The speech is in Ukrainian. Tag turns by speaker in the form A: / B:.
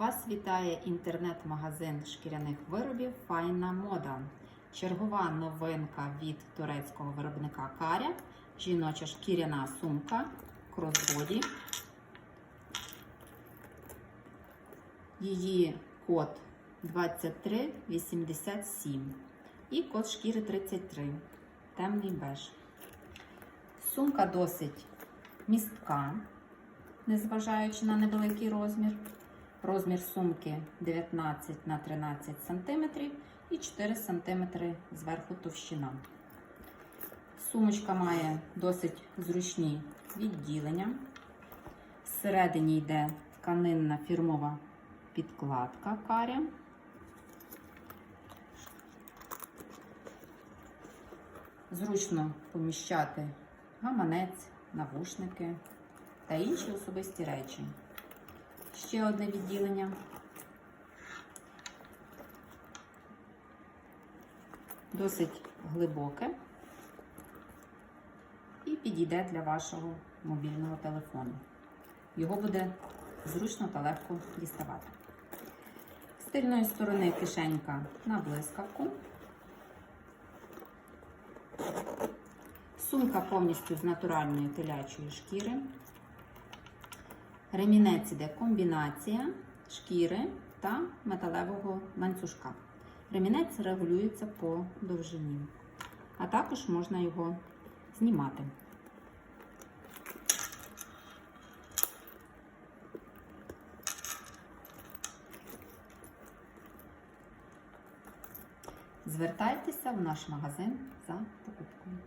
A: Вас вітає інтернет-магазин шкіряних виробів Файна Мода. Чергова новинка від турецького виробника Каря. Жіноча шкіряна сумка кросбоді. Її код 2387 і код шкіри 33. Темний беж. Сумка досить містка, незважаючи на невеликий розмір. Розмір сумки 19 на 13 см і 4 см зверху товщина. Сумочка має досить зручні відділення. Всередині йде тканинна фірмова підкладка каря. Зручно поміщати гаманець, навушники та інші особисті речі. Ще одне відділення. Досить глибоке і підійде для вашого мобільного телефону. Його буде зручно та легко діставати. З тильної сторони кишенька на блискавку. Сумка повністю з натуральної телячої шкіри. Ремінець іде комбінація шкіри та металевого ланцюжка. Ремінець регулюється по довжині, а також можна його знімати. Звертайтеся в наш магазин за покупкою.